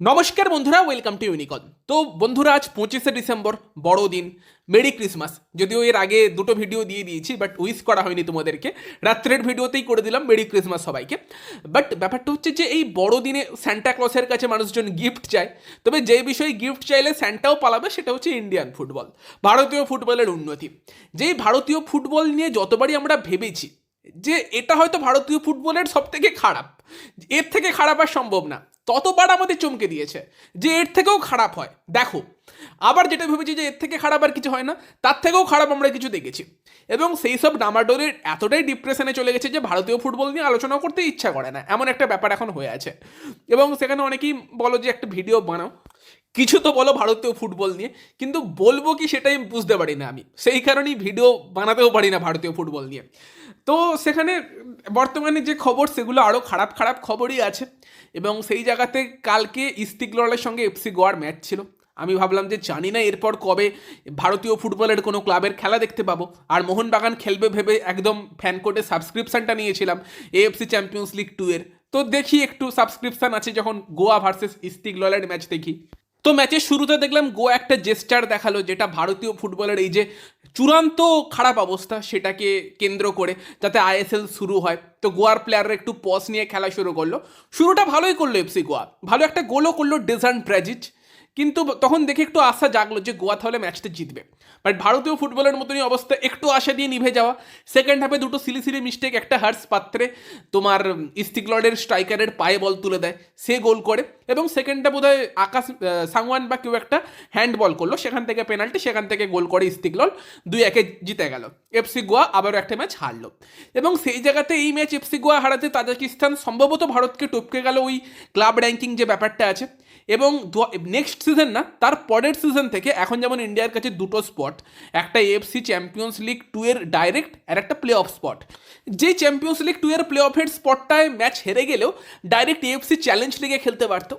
নমস্কার বন্ধুরা welcome to ইউনিকন তো বন্ধুরা, আজ পঁচিশে ডিসেম্বর, বড়দিন, মেরি ক্রিসমাস। যদিও এর আগে দুটো ভিডিও দিয়ে দিয়েছি বাট উইশ করা হয়নি তোমাদেরকে। রাত্রের ভিডিওতেই করে দিলাম, মেরি ক্রিসমাস সবাইকে। বাট ব্যাপারটা হচ্ছে যে এই বড়দিনে স্যান্টা ক্লসের কাছে মানুষজন গিফট চায়। তবে যে বিষয়ে গিফট চাইলে স্যান্টাও পালাবে, সেটা হচ্ছে ইন্ডিয়ান ফুটবল ভারতীয় ফুটবলের উন্নতি। যেই ভারতীয় ফুটবল নিয়ে যতবারই আমরা ভেবেছি, যে এটা হয়তো ভারতীয় ফুটবলের সব থেকে খারাপ, এর থেকে খারাপ আর সম্ভব না। ততবার আমাদের চমকে দিয়েছে যে এর থেকেও খারাপ হয়। দেখো, আবার যেটা ভেবেছি যে এর থেকে খারাপ আর কিছু হয় না, তার থেকেও খারাপ আমরা কিছু দেখেছি। এবং সেই সব ডামাডোলের এতটাই ডিপ্রেশনে চলে গেছে যে ভারতীয় ফুটবল নিয়ে আলোচনা করতে ইচ্ছা করে না, এমন একটা ব্যাপার এখন হয়ে আছে। এবং সেখানে অনেকেই বলো যে একটা ভিডিও বানাও। কিছু তো বলো ভারতীয় ফুটবল নিয়ে, কিন্তু বলব কি সেটাই বুঝতে পারি না আমি। সেই কারণেই ভিডিও বানাতেও পারি না ভারতীয় ফুটবল নিয়ে। তো সেখানে বর্তমানে যে খবর, সেগুলো আরও খারাপ খারাপ খবরই আছে। এবং সেই জায়গাতে কালকে ইস্তিকলরের সঙ্গে এফসি গোয়ার ম্যাচ ছিল। আমি ভাবলাম যে জানি না এরপর কবে ভারতীয় ফুটবলের কোনো ক্লাবের খেলা দেখতে পাবো। আর মোহনবাগান খেলবে ভেবে একদম ফ্যান কোর্টে সাবস্ক্রিপশনটা নিয়েছিলাম এএফসি চ্যাম্পিয়ন্স লিগ টু এর। তো দেখি একটু সাবস্ক্রিপশন আছে যখন গোয়া ভার্সেস ইস্তিকলরের ম্যাচ দেখি। তো ম্যাচের শুরুতে দেখলাম গোয়া একটা জেস্টার দেখাল যেটা ভারতীয় ফুটবলের এই যে চূড়ান্ত খারাপ অবস্থা সেটাকে কেন্দ্র করে যাতে আইএসএল শুরু হয়। তো গোয়ার প্লেয়াররা একটু পজ নিয়ে খেলা শুরু করল। শুরুটা ভালোই করল এফসি গোয়া। ভালো একটা গোলও করল ডেজার্ন প্র্যাজিচ কিন্তু তখন দেখে একটু আশা জাগলো যে গোয়া তাহলে ম্যাচটা জিতবে। বাট ভারতীয় ফুটবলের মতনই অবস্থা, একটু আশা দিয়ে নিভে যাওয়া। সেকেন্ড হাফে দুটো সিলি সিলি মিস্টেক একটা হার্স পাত্রে তোমার ইস্তিকলডের স্ট্রাইকারের পায়ে বল তুলে দেয়। সে গোল করে। এবং সেকেন্ডটা বোধ হয় আকাশ সাংওয়ান বা কেউ একটা হ্যান্ড বল করল, সেখান থেকে পেনাল্টি সেখান থেকে গোল করে ইস্তিকলর দুই একে জিতে গেল। এফসি গোয়া আবারও একটা ম্যাচ হারলো। এবং সেই জায়গাতে এই ম্যাচ এফসি গোয়া হারাতে তাজাকিস্তান সম্ভবত ভারতকে টপকে গেল ওই ক্লাব র্যাঙ্কিং যে ব্যাপারটা আছে। এবং নেক্সট সিজন না, তার পরের সিজন থেকে এখন যেমন ইন্ডিয়ার কাছে দুটো স্পট একটা এফসি চ্যাম্পিয়ন্স লিগ টু এর ডাইরেক্ট আর একটা প্লে অফ স্পট যে চ্যাম্পিয়ন্স লিগ টু এর প্লে অফের স্পটটায় ম্যাচ হেরে গেলেও ডাইরেক্ট এফসি চ্যালেঞ্জ লিগে খেলতে পারতো।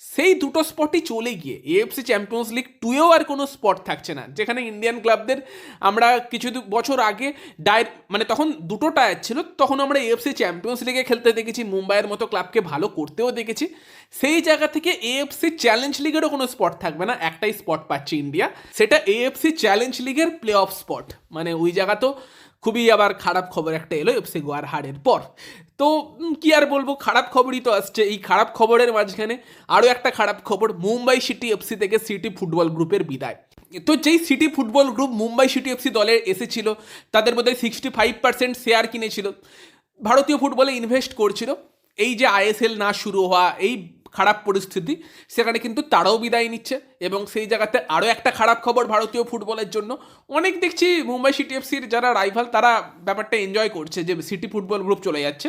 সেই দুটো স্পটই চলে গিয়ে এএফসি চ্যাম্পিয়ন্স লিগ টুয়েও আর কোনো স্পট থাকছে না। যেখানে ইন্ডিয়ান ক্লাবদের আমরা কিছু বছর আগে ডাই মানে তখন দুটো টায়ার ছিল, তখন আমরা এএফসি চ্যাম্পিয়ন্স লিগে খেলতে দেখেছি, মুম্বাইয়ের মতো ক্লাবকে ভালো করতেও দেখেছি। সেই জায়গা থেকে এএফসি চ্যালেঞ্জ লিগেরও কোনো স্পট থাকবে না, একটাই স্পট পাচ্ছে ইন্ডিয়া সেটা এএফসি চ্যালেঞ্জ লিগের প্লে অফ স্পট মানে ওই জায়গা তো খুবই আবার খারাপ খবর একটা এলো এফসি গোয়ার হারের পর। তো কি আর বলব, খারাপ খবরই তো আসছে। এই খারাপ খবরের মাঝখানে আরও একটা খারাপ খবর, মুম্বাই সিটি এফসি থেকে সিটি ফুটবল গ্রুপের বিদায়। তো যেই city football group Mumbai city FC দলে এসেছিল, তাদের মধ্যে সিক্সটি ফাইভ পার্সেন্ট শেয়ার কিনেছিল। ভারতীয় ফুটবলে ইনভেস্ট করছিল। এই যে আইএসএল না শুরু হওয়া, এই খারাপ পরিস্থিতি, সেখানে কিন্তু তারাও বিদায় নিচ্ছে এবং সেই জায়গাতে আরও একটা খারাপ খবর ভারতীয় ফুটবলের জন্য। অনেক দেখছি মুম্বাই সিটি এফসির যারা রাইভাল তারা ব্যাপারটা এনজয় করছে যে সিটি ফুটবল গ্রুপ চলে যাচ্ছে।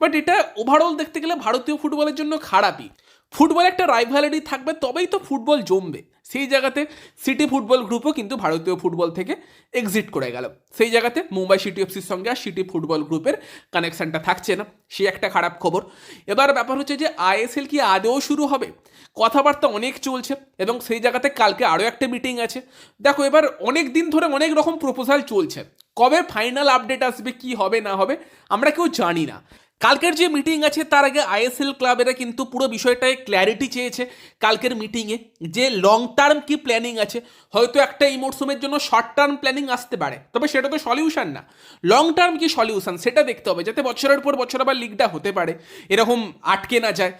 বাট এটা ওভারঅল দেখতে গেলে ভারতীয় ফুটবলের জন্য খারাপই। ফুটবল একটা রাইভালিটি থাকবে, তবেই তো ফুটবল জমবে। সেই জায়গাতে সিটি ফুটবল গ্রুপও কিন্তু ভারতীয় ফুটবল থেকে এক্সিট করে গেল। সেই জায়গাতে মুম্বাই সিটি এফসির সঙ্গে আর সিটি ফুটবল গ্রুপের কানেকশানটা থাকছে না। সে একটা খারাপ খবর। এবার ব্যাপার হচ্ছে যে আইএসএল কি আদৌ শুরু হবে? কথাবার্তা অনেক চলছে এবং সেই জায়গাতে কালকে আরও একটা মিটিং আছে। দেখো, এবার অনেক দিন ধরে অনেক রকম প্রপোজাল চলছে। কবে ফাইনাল আপডেট আসবে, কি হবে, না হবে, আমরা কেউ জানি না। কালকের যে মিটিং আছে, তার আগে আইএসএল ক্লাবেরা কিন্তু পুরো বিষয়টায় ক্ল্যারিটি চেয়েছে কালকের মিটিংয়ে যে লং টার্ম কি প্ল্যানিং আছে। হয়তো একটা এই মরশুমের জন্য শর্ট টার্ম প্ল্যানিং আসতে পারে, তবে সেটা তো সলিউশন না। লং টার্ম কি সলিউশন সেটা দেখতে হবে, যাতে বছরের পর বছর আবার লিগটা হতে পারে, এরকম আটকে না যায়।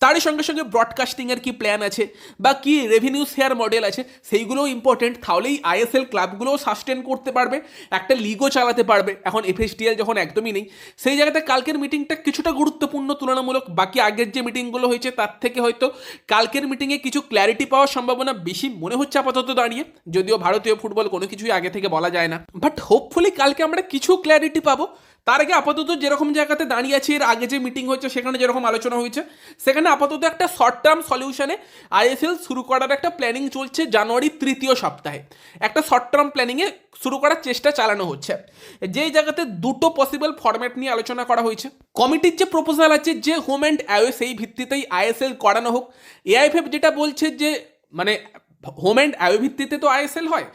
তারই সঙ্গে সঙ্গে ব্রডকাস্টিংয়ের কি প্ল্যান আছে? বা কি রেভিনিউ শেয়ার মডেল আছে? সেইগুলোও ইম্পর্টেন্ট তাহলেই আইএসএল ক্লাবগুলোও সাস্টেন করতে পারবে, একটা লিগও চালাতে পারবে। এখন এফএসডিএল যখন একদমই নেই, সেই জায়গাতে কালকের মিটিংটা কিছুটা গুরুত্বপূর্ণ, তুলনামূলক। বাকি আগের যে মিটিংগুলো হয়েছে, তার থেকে হয়তো কালকের মিটিংয়ে কিছু ক্ল্যারিটি পাওয়ার সম্ভাবনা বেশি মনে হচ্ছে আপাতত দাঁড়িয়ে। যদিও ভারতীয় ফুটবল কোনো কিছুই আগে থেকে বলা যায় না। বাট হোপফুলি কালকে আমরা কিছু ক্ল্যারিটি পাবো। তার আগে আপাতত যেরকম জায়গাতে দাঁড়িয়ে আছে, এর আগে যে মিটিং হয়েছে, সেখানে যেরকম আলোচনা হয়েছে, সেখানে আপাতত একটা শর্ট টার্ম সলিউশনে আইএসএল শুরু করার একটা প্ল্যানিং চলছে জানুয়ারি তৃতীয় সপ্তাহে। একটা শর্ট টার্ম প্ল্যানিংয়ে শুরু করার চেষ্টা চালানো হচ্ছে। যেই জায়গাতে দুটো পসিবল ফরম্যাট নিয়ে আলোচনা করা হয়েছে। কমিটির যে প্রপোজাল আছে যে হোম অ্যান্ড অ্যাওয়ে সেই ভিত্তিতেই আইএসএল করানো হোক এআইএফএফ যেটা বলছে যে মানে হোম অ্যান্ড আয়ো ভিত্তিতে তো আইএসএল হয়,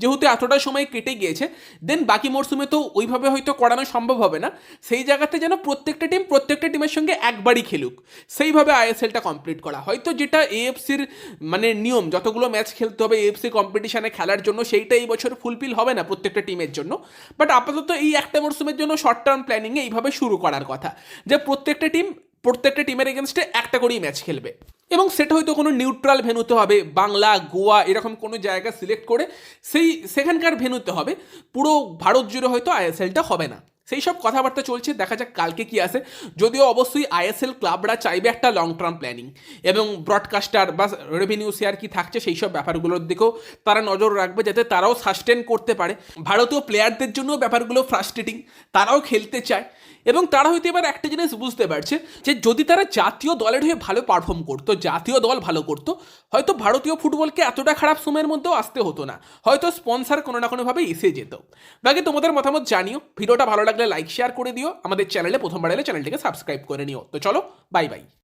যেহেতু এতটা সময় কেটে গিয়েছে দেন বাকি মরশুমে তো ওইভাবে হয়তো করানো সম্ভব হবে না। সেই জায়গাতে যেন প্রত্যেকটা টিম প্রত্যেকটা টিমের সঙ্গে একবারই খেলুক, সেইভাবে আইএসএলটা কমপ্লিট করা। হয়তো যেটা এএফসির মানে নিয়ম, যতগুলো ম্যাচ খেলতে হবে এএফসি কম্পিটিশনে খেলার জন্য, সেইটা এই বছর ফুলফিল হবে না প্রত্যেকটা টিমের জন্য। বাট আপাতত এই একটা মরশুমের জন্য শর্ট টার্ম প্ল্যানিংয়ে এইভাবে শুরু করার কথা, যে প্রত্যেকটা টিম প্রত্যেকটা টিমের এগেনস্টে একটা করেই ম্যাচ খেলবে। এবং সেটা হয়তো কোনো নিউট্রাল ভেনুতে হবে, বাংলা, গোয়া, এরকম কোনো জায়গা সিলেক্ট করে সেই সেখানকার ভেনুতে হবে। পুরো ভারত জুড়ে হয়তো আইএসএলটা হবে না। সেই সব কথাবার্তা চলছে, দেখা যাক কালকে কি আসে। যদিও অবশ্যই আইএসএল ক্লাবরা চাইবে একটা লং টার্ম প্ল্যানিং এবং ব্রডকাস্টার বা রেভিনিউ শেয়ার কি থাকছে সেই সব ব্যাপারগুলোর দিকেও তারা নজর রাখবে, যাতে তারাও সাস্টেন করতে পারে। ভারতীয় প্লেয়ারদের জন্য ব্যাপারগুলো ফ্রাস্ট্রেটিং তারাও খেলতে চায়। এবং তারা হয়তো এবার একটা জিনিস বুঝতে পারছে, যে যদি তারা জাতীয় দলের হয়ে ভালো পারফর্ম করতো, জাতীয় দল ভালো করতো, হয়তো ভারতীয় ফুটবলকে এতটা খারাপ সময়ের মধ্যেও আসতে হতো না। হয়তো স্পন্সার কোনো না কোনোভাবে এসে যেত। বাকি তোমাদের মতামত জানিও, ভিডিওটা ভালো লাগলে লাইক শেয়ার করে দিও। আমাদের চ্যানেলে প্রথমবার এলে চ্যানেলটিকে সাবস্ক্রাইব করে নিও। তো চলো বাই বাই